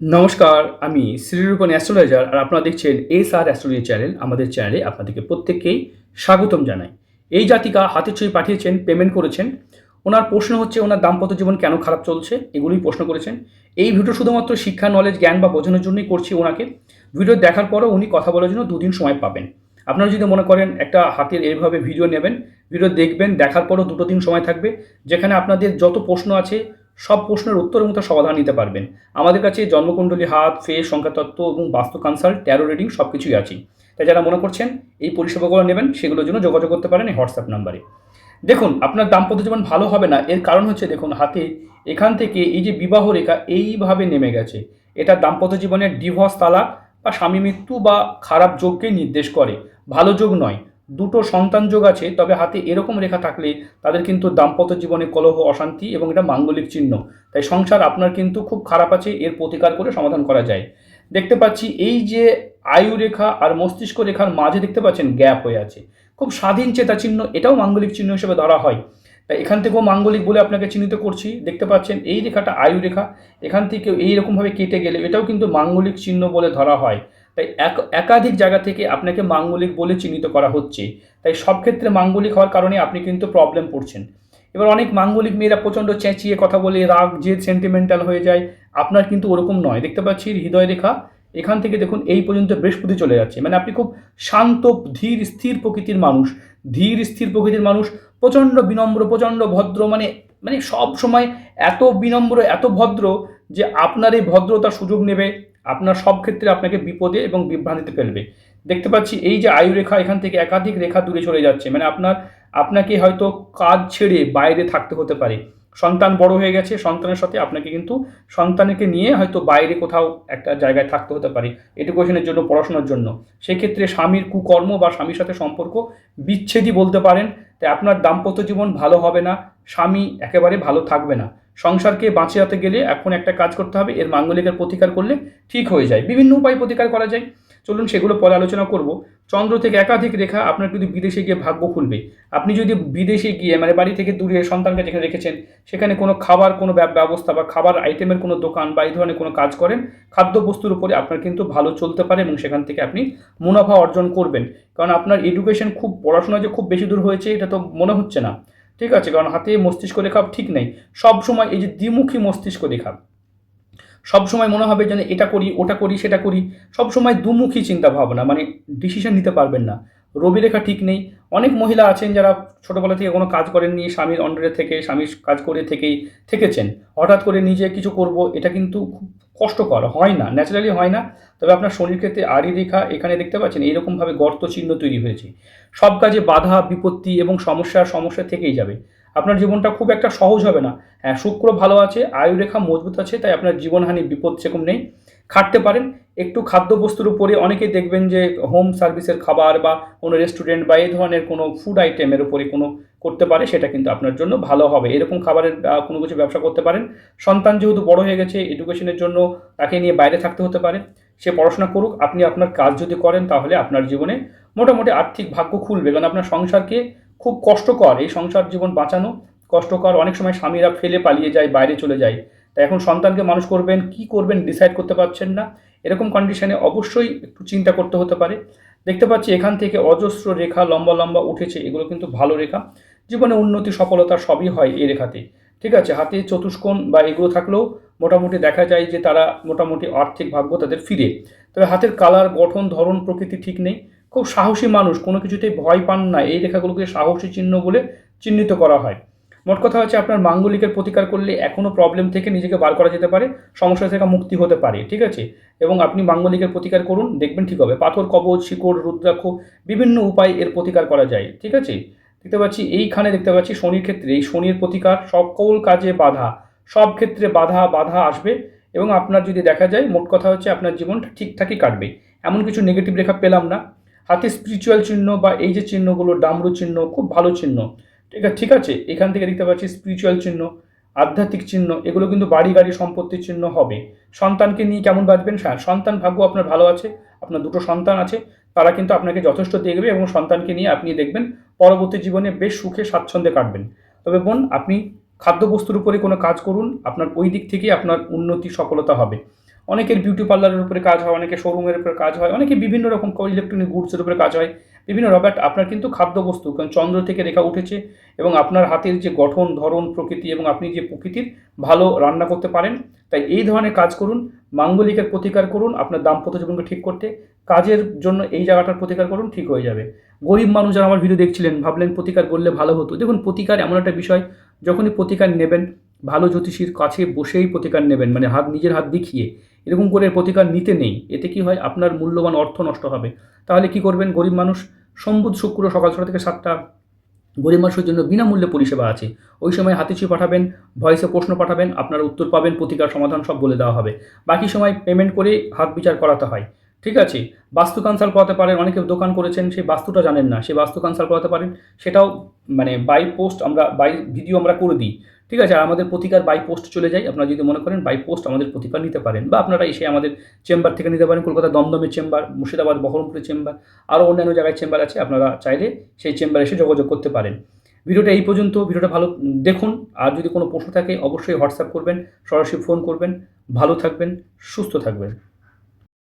নমস্কার, আমি শ্রীরূপন অ্যাস্ট্রোলজার আর আপনারা দেখছেন এস আর অ্যাস্ট্রোলজি চ্যানেল আমাদের চ্যানেলে আপনাদেরকে প্রত্যেককেই স্বাগতম জানাই। এই জাতিকা হাতের ছবি পাঠিয়েছেন পেমেন্ট করেছেন। ওনার প্রশ্ন হচ্ছে, ওনার দাম্পত্য জীবন কেন খারাপ চলছে? এগুলোই প্রশ্ন করেছেন। এই ভিডিও শুধুমাত্র শিক্ষা নলেজ জ্ঞান বা বোঝানোর জন্যই করছি ওনাকে। ভিডিও দেখার পরও উনি কথা বলার জন্য দুদিন সময় পাবেন। আপনারা যদি মনে করেন, একটা হাতের এইভাবে ভিডিও নেবেন, ভিডিও দেখবেন, দেখার পরও দুটো দিন সময় থাকবে, যেখানে আপনাদের যত প্রশ্ন আছে সব প্রশ্নের উত্তরের মতো সমাধান নিতে পারবেন। আমাদের কাছে জন্মকুণ্ডলী হাত, ফেস, সংখ্যাতত্ত্ব এবং বাস্তু কনসাল্ট ট্যারো রিডিং সব কিছুই আছে। তাই যারা মনে করছেন এই পরিষেবাগুলো নেবেন, সেগুলোর জন্য যোগাযোগ করতে পারেন এই হোয়াটসঅ্যাপ নাম্বারে। দেখুন, আপনার দাম্পত্য জীবন ভালো হবে না, এর কারণ হচ্ছে দেখুন, হাতে এখান থেকে এই যে বিবাহ রেখা এইভাবে নেমে গেছে। এটা দাম্পত্য জীবনের ডিভোর্স তালাক বা স্বামী মৃত্যু বা খারাপ যোগকে নির্দেশ করে। ভালো যোগ নয় দুটো সন্তান যোগ আছে, তবে হাতে এরকম রেখা থাকলে তাদের কিন্তু দাম্পত্য জীবনে কলহ, অশান্তি এবং এটা মাঙ্গলিক চিহ্ন। তাই সংসার আপনার কিন্তু খুব খারাপ আছে, এর প্রতিকার করে সমাধান করা যায়। দেখতে পাচ্ছি এই যে আয়ু রেখা আর মস্তিষ্ক রেখার মাঝে দেখতে পাচ্ছেন গ্যাপ হয়ে আছে। খুব স্বাধীন চেতা চিহ্ন, এটাও মাঙ্গলিক চিহ্ন হিসেবে ধরা হয়। তাই এখান থেকেও মাঙ্গলিক বলে আপনাকে চিহ্নিত করছি। দেখতে পাচ্ছেন এই রেখাটা আয়ু রেখা, এখান থেকে এইরকমভাবে কেটে গেলে এটাও কিন্তু মাঙ্গলিক চিহ্ন বলে ধরা হয়। তাই এক- একাধিক জায়গা থেকে আপনাকে মাঙ্গলিক বলে চিহ্নিত করা হচ্ছে। তাই সব ক্ষেত্রে মাঙ্গলিক হওয়ার কারণে আপনি কিন্তু প্রবলেম পড়ছেন। এবার অনেক মাঙ্গলিক মেয়েরা প্রচণ্ড চেঁচিয়ে কথা বলে, রাগ যে সেন্টিমেন্টাল হয়ে যায়। আপনার কিন্তু ওরকম নয়। দেখতে পাচ্ছি হৃদয় রেখা। এখান থেকে দেখুন, এই পর্যন্ত বৃহস্পতি চলে যাচ্ছে। মানে আপনি খুব শান্ত, ধীর, স্থির প্রকৃতির মানুষ। ধীর, স্থির প্রকৃতির মানুষ। প্রচণ্ড বিনম্র, প্রচণ্ড ভদ্র। মানে মানে সব সময় এত বিনম্র, এত ভদ্র যে আপনার এই ভদ্রতার সুযোগ নেবে। আপনার সব ক্ষেত্রে আপনাকে বিপদে এবং বিভ্রান্তিতে ফেলবে। দেখতে পাচ্ছি এই যে আয়ু রেখা, এখান থেকে একাধিক রেখা দূরে চলে যাচ্ছে। মানে আপনার, আপনাকে হয়তো কাজ ছেড়ে বাইরে থাকতে হতে পারে। সন্তান বড় হয়ে গেছে, সন্তানের সাথে আপনাকে কিন্তু সন্তানকে নিয়ে হয়তো বাইরে কোথাও একটা জায়গায় থাকতে হতে পারে। এডুকেশনের জন্য, পড়াশোনার জন্য। সেক্ষেত্রে স্বামীর কুকর্ম বা স্বামীর সাথে সম্পর্ক বিচ্ছেদই বলতে পারেন। তাই আপনার দাম্পত্য জীবন ভালো হবে না। স্বামী একেবারে ভালো থাকবে না। সংসারকে বাঁচিয়ে গেলে এখন একটা কাজ করতে হবে, এর মাঙ্গলিকের প্রতিকার করলে ঠিক হয়ে যায়। বিভিন্ন উপায় প্রতিকার করা যায়। চলুন সেগুলো পরে আলোচনা করব। চন্দ্র থেকে একাধিক রেখা আপনার কিন্তু বিদেশে গিয়ে ভাগ্য খুলবে। আপনি যদি বিদেশে গিয়ে মানে বাড়ি থেকে দূরে সন্তানকে যেখানে রেখেছেন, সেখানে কোনো খাবার, কোনো ব্যব- ব্যবস্থা বা খাবার আইটেমের কোনো দোকান বা এই ধরনের কোনো কাজ করেন, খাদ্যবস্তুর উপরে আপনার কিন্তু ভালো চলতে পারে এবং সেখান থেকে আপনি মুনাফা অর্জন করবেন। কারণ আপনার এডুকেশন খুব, পড়াশোনা যে খুব বেশি দূর হয়েছে, এটা তো মনে হচ্ছে না। ঠিক আছে, কারণ হাতে মস্তিষ্ক রেখা ঠিক নেই। সব সময় এই যে দ্বিমুখী মস্তিষ্ক রেখা, সব সময় মনে হবে যেন এটা করি, ওটা করি, সেটা করি, সব সময় দুমুখী চিন্তা ভাবনা মানে ডিসিশন নিতে পারবেন না। রবি রেখা ঠিক নেই। অনেক মহিলা আছেন যারা ছোটোবেলা থেকে কোনো কাজ করেননি, স্বামীর অন্ডারে থেকে, স্বামীর কাজ করে থেকেই থেকেছেন। হঠাৎ করে নিজে কিছু করব, এটা কিন্তু খুব কষ্টকর, হয় না ন্যাচারালি হয় না। তবে আপনার শনির ক্ষেত্রে আড়ি রেখা এখানে দেখতে পাচ্ছেন এইরকমভাবে গর্ত চিহ্ন তৈরি হয়েছে। সব কাজে বাধা, বিপত্তি এবং সমস্যার সমস্যা থেকেই যাবে। আপনার জীবনটা খুব একটা সহজ হবে না। হ্যাঁ শুক্র ভালো আছে, আয়ুরেখা মজবুত আছে, তাই আপনার জীবনহানি বিপদ সেরকম নেই। খাটতে পারেন। একটু খাদ্যবস্তুর উপরে অনেকেই দেখবেন যে হোম সার্ভিসের খাবার বা কোনো রেস্টুরেন্ট বা এই ধরনের কোনো ফুড আইটেমের উপরে কোনো করতে পারে, সেটা কিন্তু আপনার জন্য ভালো হবে। এরকম খাবারের কোনো কিছু ব্যবসা করতে পারেন। সন্তান যেহেতু বড় হয়ে গেছে এডুকেশনের জন্য তাকে নিয়ে বাইরে থাকতে হতে পারে। সে পড়াশোনা করুক, আপনি আপনার কাজ যদি করেন, তাহলে আপনার জীবনে মোটামুটি আর্থিক ভাগ্য খুলবে। কারণ আপনার সংসারকে খুব কষ্টকর, এই সংসার জীবন বাঁচানো কষ্টকর। অনেক সময় স্বামীরা ফেলে পালিয়ে যায়, বাইরে চলে যায়। তাই এখন সন্তানকে মানুষ করবেন, কি করবেন ডিসাইড করতে পারছেন না। এরকম কন্ডিশনে অবশ্যই একটু চিন্তা করতে হতে পারে। দেখতে পাচ্ছি এখান থেকে অজস্র রেখা, লম্বা লম্বা উঠেছে, এগুলো কিন্তু ভালো রেখা। জীবনে উন্নতি, সফলতা সবই হয় এই রেখাতে। ঠিক আছে, হাতে চতুষ্কোণ বা এগুলো থাকলেও মোটামুটি দেখা যায় যে তারা মোটামুটি আর্থিক ভাগ্য তাদের ফিরে। তবে হাতের কালার, গঠন, ধরন, প্রকৃতি ঠিক নেই। খুব সাহসী মানুষ, কোনো কিছুতেই ভয় পান না। এই রেখাগুলোকে সাহসী চিহ্ন বলে চিহ্নিত করা হয়। মোট কথা হচ্ছে আপনার মাঙ্গলিকের প্রতিকার করলে এখনও প্রবলেম থেকে নিজেকে বার করা যেতে পারে, সমস্যা থেকে মুক্তি হতে পারে, ঠিক আছে? এবং আপনি মাঙ্গলিকের প্রতিকার করুন, দেখবেন ঠিক হবে। পাথর কবচ শিকড়, রুদ্রাক্ষ, বিভিন্ন উপায় এর প্রতিকার করা যায়, ঠিক আছে? দেখতে পাচ্ছি, এইখানে দেখতে পাচ্ছি শনির ক্ষেত্রে এই শনির প্রতিকার সকল কাজে বাধা, সব ক্ষেত্রে বাধা বাধা আসবে এবং আপনার যদি দেখা যায়, মোট কথা হচ্ছে আপনার জীবনটা ঠিকঠাকই কাটবে। এমন কিছু নেগেটিভ রেখা পেলাম না। হাতে স্পিরিচুয়াল চিহ্ন বা এই যে চিহ্নগুলো, ডামরু চিহ্ন, খুব ভালো চিহ্ন। ঠিক আছে ঠিক আছে। এখান থেকে দেখতে পাচ্ছি স্পিরিচুয়াল চিহ্ন, আধ্যাত্মিক চিহ্ন, এগুলো কিন্তু বাড়ি গাড়ি সম্পত্তির চিহ্ন হবে। সন্তানকে নিয়ে কেমন বাঁচবেন? হ্যাঁ সন্তান ভাগ্য আপনার ভালো আছে, আপনার দুটো সন্তান আছে, তারা কিন্তু আপনাকে যথেষ্ট দেখবে এবং সন্তানকে নিয়ে আপনি দেখবেন, পরবর্তী জীবনে বেশ সুখে স্বাচ্ছন্দ্যে কাটবেন। তবে বোন, আপনি খাদ্যবস্তুর উপরে কোনো কাজ করুন, আপনার ওই দিক থেকে আপনার উন্নতি, সফলতা হবে। অনেকের বিউটি পার্লারের উপরে কাজ হয়, অনেকে শোরুমের উপরে কাজ হয়, অনেকে বিভিন্ন রকম ইলেকট্রনিক গুডসের উপরে কাজ হয়। বিভিন্ন রকম আপনার কিন্তু খাদ্যবস্তু, কারণ চন্দ্র থেকে রেখা উঠেছে এবং আপনার হাতের যে গঠন, ধরন, প্রকৃতি এবং আপনি যে প্রকৃতির ভালো রান্না করতে পারেন, তাই এই ধরনের কাজ করুন। মাঙ্গলিকের প্রতিকার করুন আপনার দাম্পত্য জীবনকে ঠিক করতে। কাজের জন্য এই জায়গাটার প্রতিকার করুন, ঠিক হয়ে যাবে। গরিব মানুষ যারা আমার ভিডিও দেখছিলেন, ভাবলেন প্রতিকার করলে ভালো হতো। দেখুন, প্রতিকার এমন একটা বিষয়, যখনই প্রতিকার নেবেন ভালো জ্যোতিষীর কাছে বসেই প্রতিকার নেবেন মানে হাত, নিজের হাত দেখিয়ে। এরকম করে প্রতিকার নিতে নেই, এতে কি হয়? আপনার মূল্যবান অর্থ নষ্ট হবে। তাহলে কি করবেন? গরিব মানুষ, সম্বুধ শুক্র সকাল ছটা থেকে সাতটা, গরিব মানুষের জন্য বিনামূল্যে পরিষেবা আছে। ওই সময় হাতে ছুঁয়ে পাঠাবেন ভয়েসে প্রশ্ন পাঠাবেন, আপনার উত্তর পাবেন, প্রতিকার সমাধান সব বলে দেওয়া হবে। বাকি সময় পেমেন্ট করে হাত বিচার করাতে হয়। ঠিক আছে, বাস্তু কনসাল্ট করাতে পারেন, অনেকে দোকান করেছেন, সেই বাস্তুটা জানেন না, সেই বাস্তু কনসাল্ট করাতে পারেন, সেটাও মানে বাই পোস্ট আমরা বাই ভিডিও আমরা করে দিই, ঠিক আছে, আর আমাদের প্রতিকার বাই পোস্ট চলে যায়, আপনারা যদি মনে করেন বাই পোস্ট আমাদের প্রতিকার নিতে পারেন, বা আপনারা এসে আমাদের চেম্বার থেকে নিতে পারেন কলকাতা দমদমের চেম্বার মুর্শিদাবাদ, বহরমপুরের চেম্বার আরও অন্যান্য জায়গায় চেম্বার আছে, আপনারা চাইলে সেই চেম্বারে এসে যোগাযোগ করতে পারেন। ভিডিওটা এই পর্যন্ত, ভিডিওটা ভালো, দেখুন, আর যদি কোনো প্রশ্ন থাকে, অবশ্যই হোয়াটসঅ্যাপ করবেন, সরাসরি ফোন করবেন, ভালো থাকবেন, সুস্থ থাকবেন।